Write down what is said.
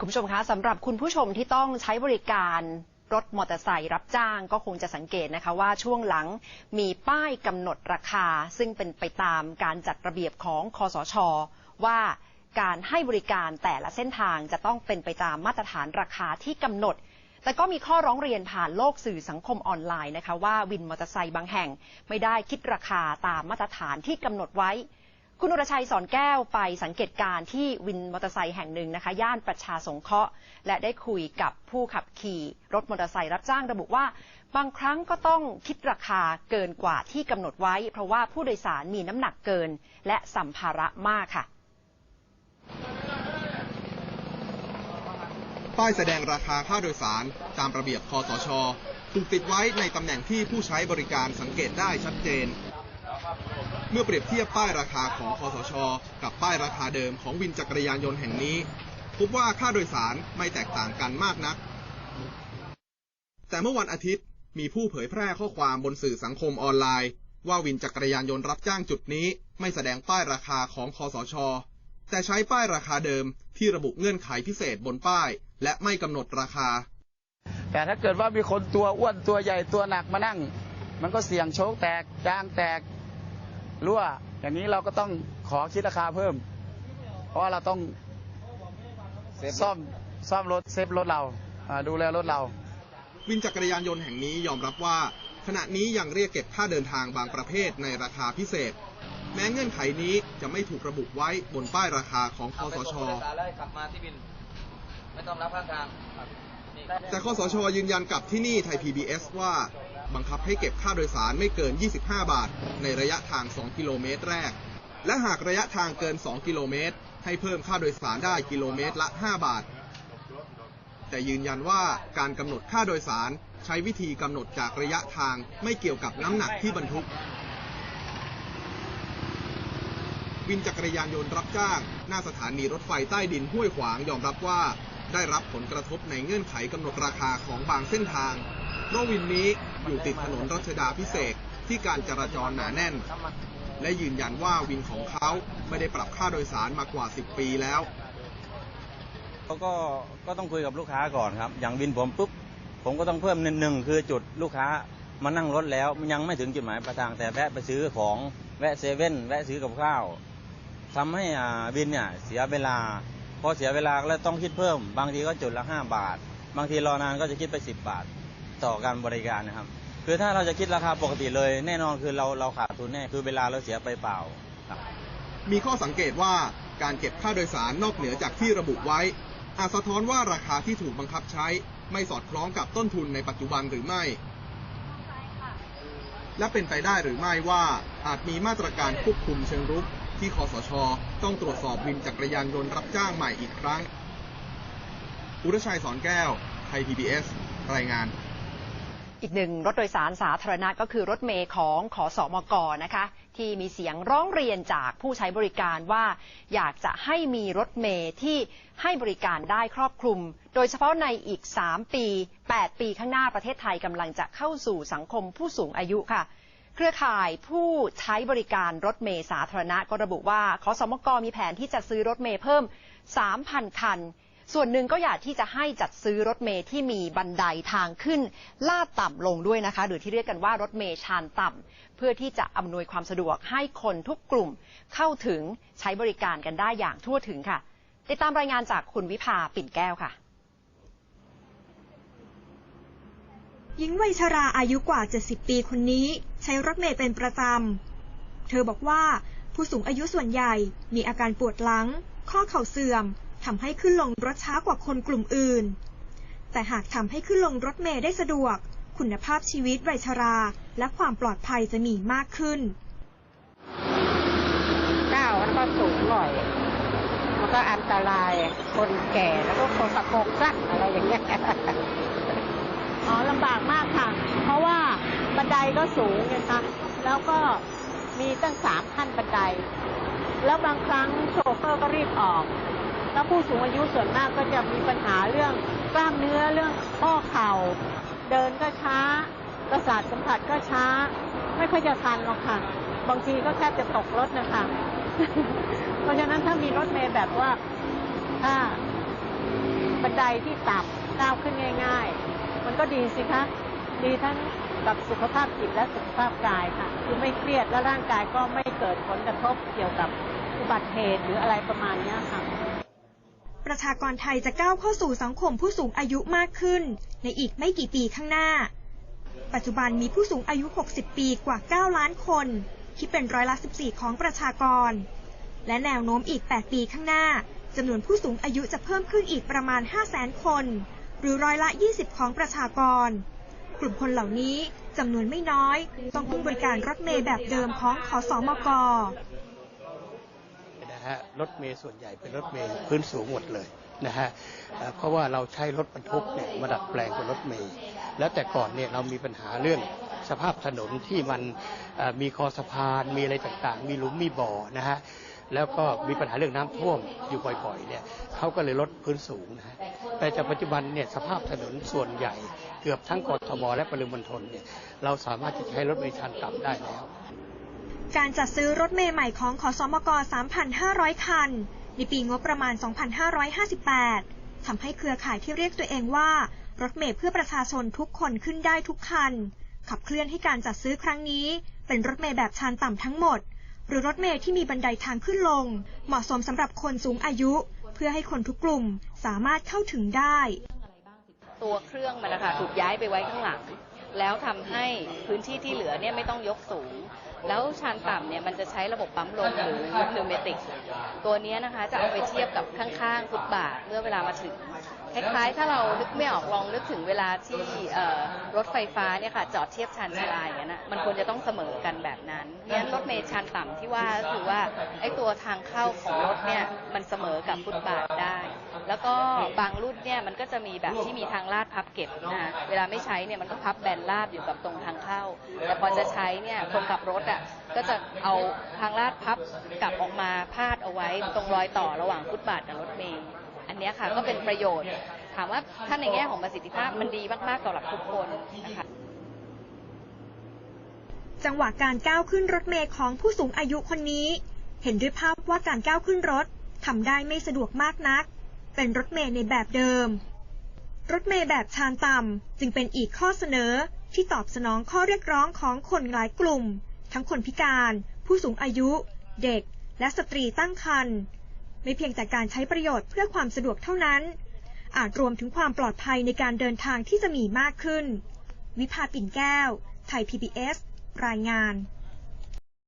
คุณผู้ชมคะสำหรับคุณผู้ชมที่ต้องใช้บริการรถมอเตอร์ไซค์รับจ้างก็คงจะสังเกตนะคะว่าช่วงหลังมีป้ายกำหนดราคา ซึ่งเป็นไปตามการจัดระเบียบของคอสช ว่าการให้บริการแต่ละเส้นทางจะต้องเป็นไปตามมาตรฐานราคาที่กำหนด แต่ก็มีข้อร้องเรียนผ่านโลกสื่อสังคมออนไลน์นะคะว่าวินมอเตอร์ไซค์บางแห่งไม่ได้คิดราคาตามมาตรฐานที่กำหนดไว้ คุณอุรชัยสอนแก้วไปสังเกตการณ์ที่วินมอเตอร์ไซค์แห่งหนึ่งนะคะ ย่านประชาสงเคราะห์ และได้คุยกับผู้ขับขี่รถมอเตอร์ไซค์รับจ้างระบุว่า บางครั้งก็ต้องคิดราคาเกินกว่าที่กำหนดไว้ เพราะว่าผู้โดยสารมีน้ำหนักเกิน และสัมภาระมากค่ะ ป้ายแสดงราคาค่าโดยสารตามระเบียบคอสชถูกติดไว้ในตำแหน่งที่ผู้ใช้บริการสังเกตได้ชัดเจน เมื่อเปรียบเทียบป้ายราคาของคอสช กับป้ายราคาเดิมของวินจักรยานยนต์แห่งนี้ พบว่าค่าโดยสารไม่แตกต่างกันมากนัก แต่เมื่อวันอาทิตย์มีผู้เผยแพร่ข้อความบนสื่อสังคมออนไลน์ ว่าวินจักรยานยนต์รับจ้างจุดนี้ ไม่แสดงป้ายราคาของคอสช แต่ใช้ป้ายราคาเดิมที่ระบุเงื่อนไขพิเศษบนป้าย และไม่กำหนดราคา แต่ถ้าเกิดว่ามีคนตัวอ้วนตัวใหญ่ตัวหนักมานั่ง มันก็เสี่ยงโชคแตกยางแตก รั่วอย่างนี้เราก็ต้องขอคิดราคาเพิ่ม เพราะว่าเราต้องซ่อมซ่อมรถเซฟรถเราอ่าดูแลรถเรา วินจักรยานยนต์แห่งนี้ยอมรับว่า ขณะนี้ยังเรียกเก็บค่าเดินทางบางประเภทในราคาพิเศษ แม้เงื่อนไขนี้จะไม่ถูกระบุไว้บนป้ายราคาของคอสชแล้วขับมาที่บิน ไม่ต้องรับข้างทางนี่ แต่คอสชยืนยันกับที่นี่ไทย PBS ว่าบังคับให้เก็บค่าโดยสารไม่เกิน 25 บาท ในระยะทาง 2 กิโลเมตรแรก และหากระยะทางเกิน 2 กิโลเมตร ให้เพิ่มค่าโดยสารได้กิโลเมตรละ 5 บาท แต่ยืนยันว่าการกำหนดค่าโดยสารใช้วิธีกำหนดจากระยะทางไม่เกี่ยวกับน้ำหนักที่บรรทุก วินจักรยานยนต์รับจ้าง หน้าสถานีรถไฟใต้ดินห้วยขวางยอมรับว่า ได้รับผลกระทบในเงื่อนไขกำหนดราคาของบางเส้นทาง เพราะวินนี้อยู่ติดถนนรัชดาพิเศษที่การจราจรหนาแน่น และยืนยันว่าวินของเขาไม่ได้ปรับค่าโดยสารมากว่า 10 ปีแล้ว เขาก็ก็ต้องคุยกับลูกค้าก่อนครับ อย่างวินผมปุ๊บผมก็ต้องเพิ่มหนึ่งหนึ่งคือจุดลูกค้ามานั่งรถแล้วมันยังไม่ถึงจุดหมายปลายทางแต่แวะไปซื้อของแวะเซเว่นแวะซื้อกับข้าวทำให้อ่าวินเนี่ยเสียเวลา พอเสียเวลาแล้วต้องคิดเพิ่ม บางทีก็จุดละห้าบาท บางทีรอนานก็จะคิดไปสิบบาท ต่อการบริการนะครับ คือถ้าเราจะคิดราคาปกติเลย แน่นอนคือเราเราขาดทุนแน่คือเวลาเราเสียไปเปล่าครับมีข้อสังเกตว่าการเก็บค่าโดยสารนอกเหนือจากที่ระบุไว้ อาจสะท้อนว่าราคาที่ถูกบังคับใช้ ไม่สอดคล้องกับต้นทุนในปัจจุบันหรือไม่ และเป็นไปได้หรือไม่ว่าอาจมีมาตรการควบคุมเชิงรุก ที่คอสช ต้องตรวจสอบวินจักรยานยนต์รับจ้างใหม่อีกครั้ง อุรชัยสอนแก้ว ไทย PBS รายงาน อีกหนึ่งรถโดยสารสาธารณะก็คือรถเมย์ของขอสอมกนะคะ ที่มีเสียงร้องเรียนจากผู้ใช้บริการว่า อยากจะให้มีรถเมย์ที่ให้บริการได้ครอบคลุม โดยเฉพาะในอีก 3 ปี 8 ปีข้างหน้าประเทศไทยกำลังจะเข้าสู่สังคมผู้สูงอายุค่ะ เครือข่ายผู้ใช้บริการรถเมย์สาธารณะก็ระบุว่าขอสมกมีแผนที่จะซื้อรถเมย์เพิ่ม 3,000 คัน ส่วนหนึ่งก็อยากที่จะให้จัดซื้อรถเมย์ที่มีบันไดทางขึ้น ลาดต่ำลงด้วยนะคะ หรือที่เรียกกันว่ารถเมย์ชานต่ำเพื่อที่จะอำนวยความสะดวกให้คนทุกกลุ่มเข้าถึงใช้บริการกันได้อย่างทั่วถึงค่ะ ติดตามรายงานจากคุณวิภาปิ่นแก้วค่ะ หญิงวัยชราอายุกว่า 70 ปีคนนี้ ใช้รถเมล์เป็นประจำ เธอบอกว่าผู้สูงอายุส่วนใหญ่มีอาการปวดหลัง ข้อเข่าเสื่อมทำให้ขึ้นลงรถช้ากว่าคนกลุ่มอื่น แต่หากทำให้ขึ้นลงรถเมล์ได้สะดวก คุณภาพชีวิตวัยชรา และความปลอดภัยจะมีมากขึ้นก้าวมันก็สูงหน่อยมันก็อันตรายคนแก่แล้วก็คนตะโกสั้นอะไรอย่างเงี้ย อ๋อลำบากมากค่ะ เพราะว่าบันไดก็สูงไงคะแล้วก็มีตั้งสามขั้นบันได แล้วบางครั้งโชเฟอร์ก็รีบออก แล้วผู้สูงอายุส่วนมากก็จะมีปัญหาเรื่องกล้ามเนื้อเรื่องข้อเข่า เดินก็ช้า ประสาทสัมผัสก็ช้า ไม่ค่อยจะทันหรอกค่ะ บางทีก็แทบจะตกรถนะคะ เพราะฉะนั้นถ้ามีรถเมล์แบบว่าถ้าไดที่ต่ำก้าวขึ้นง่าย ๆ มันก็ดีสิคะดีทั้งกับสุขภาพจิตและสุขภาพกายค่ะ คือไม่เครียดและร่างกายก็ไม่เกิดผลกระทบเกี่ยวกับอุบัติเหตุหรืออะไรประมาณนี้ค่ะ ประชากรไทยจะก้าวเข้าสู่สังคมผู้สูงอายุมากขึ้น ในอีกไม่กี่ปีข้างหน้า ปัจจุบันมีผู้สูงอายุ 60 ปีกว่า 9 ล้านคนที่เป็นร้อยละ 14 ของประชากร และแนวโน้มอีก 8 ปีข้างหน้าจำนวนผู้สูงอายุจะเพิ่มขึ้นอีกประมาณ 500,000 คน หรือร้อยละ 20 ของประชากร กลุ่มคนเหล่านี้จำนวนไม่น้อย ต้องพึ่งบริการรถเมล์แบบเดิมของขอสอมกนะฮะรถเมล์ส่วนใหญ่เป็นรถเมล์พื้นสูงหมดเลยนะฮะเพราะว่าเราใช้รถบรรทุกเนี่ยมาดัดแปลงเป็นรถเมล์แล้วแต่ก่อนเนี่ยเรามีปัญหาเรื่องสภาพถนนที่มันมีคอสะพานมีอะไรต่างๆ มีหลุมมีบ่อนะฮะ แล้วก็มีปัญหาเรื่องน้ำท่วมอยู่บ่อยๆเนี่ยเขาก็เลยลดพื้นสูงนะฮะแต่จากปัจจุบันเนี่ยสภาพถนนส่วนใหญ่ เกือบทั้งกทมและปริมณฑลเนี่ยเราสามารถที่จะใช้รถเมล์ชันต่ำได้แล้ว การจัดซื้อรถเมล์ใหม่ของขอสอมก 3,500 คัน ในปีงบประมาณ 2,558 ทำให้เครือข่ายที่เรียกตัวเองว่า รถเมล์เพื่อประชาชนทุกคนขึ้นได้ทุกคัน ขับเคลื่อนให้การจัดซื้อครั้งนี้ เป็นรถเมล์แบบชานต่ำทั้งหมด หรือรถเมล์ที่มีบันไดทางขึ้นลง เหมาะสมสำหรับคนสูงอายุ เพื่อให้คนทุกกลุ่มสามารถเข้าถึงได้ ตัวเครื่องมันนะคะถูกย้ายไปไว้ข้างหลัง แล้วทำให้พื้นที่ที่เหลือเนี่ยไม่ต้องยกสูง แล้วชานต่ำเนี่ยมันจะใช้ระบบปั๊มลมหรือนิวเมติก ตัวเนี้ยนะคะจะเอาไปเทียบกับข้างๆฟุตบาทเมื่อเวลามาถึง คล้ายๆ ถ้าเรานึกไม่ออกลองนึกถึงเวลาที่เอ่อรถไฟฟ้าเนี่ยค่ะจอดเทียบชานชาลาอย่างนั้นนะมันควรจะต้องเสมอกันแบบนั้นงั้นรถเมล์ชานต่ำที่ว่าก็คือว่าไอ้ตัวทางเข้าของรถเนี่ยมันเสมอกับฟุตบาทได้ แล้วก็บางรุ่นเนี่ยมันก็จะมีแบบที่มีทางลาดพับเก็บนะเวลาไม่ใช้เนี่ยมันก็พับแบนราบอยู่กับตรงทางเข้า แต่พอจะใช้เนี่ยคนขับรถอะก็จะเอาทางลาดพับกลับออกมาพาดเอาไว้ตรงรอยต่อระหว่างฟุตบาทกับรถเมล์ นเนี้ยค่ะก็เป็นประโยชน์ ถามว่าถ้าในแง่ของประสิทธิภาพมันดีมากๆสำหรับทุกคนนะคะจังหวะการก้าวขึ้นรถเมล์ของผู้สูงอายุคนนี้ เห็นด้วยภาพว่าการก้าวขึ้นรถทำได้ไม่สะดวกมากนัก เป็นรถเมล์ในแบบเดิม รถเมล์แบบชานต่ำจึงเป็นอีกข้อเสนอที่ตอบสนองข้อเรียกร้องของคนหลายกลุ่ม ทั้งคนพิการ ผู้สูงอายุ เด็ก และสตรีตั้งครรภ์ ไม่เพียงแต่การใช้ประโยชน์เพื่อความสะดวกเท่านั้น อาจรวมถึงความปลอดภัยในการเดินทางที่จะมีมากขึ้น วิภาปิ่นแก้ว ไทย PBS รายงาน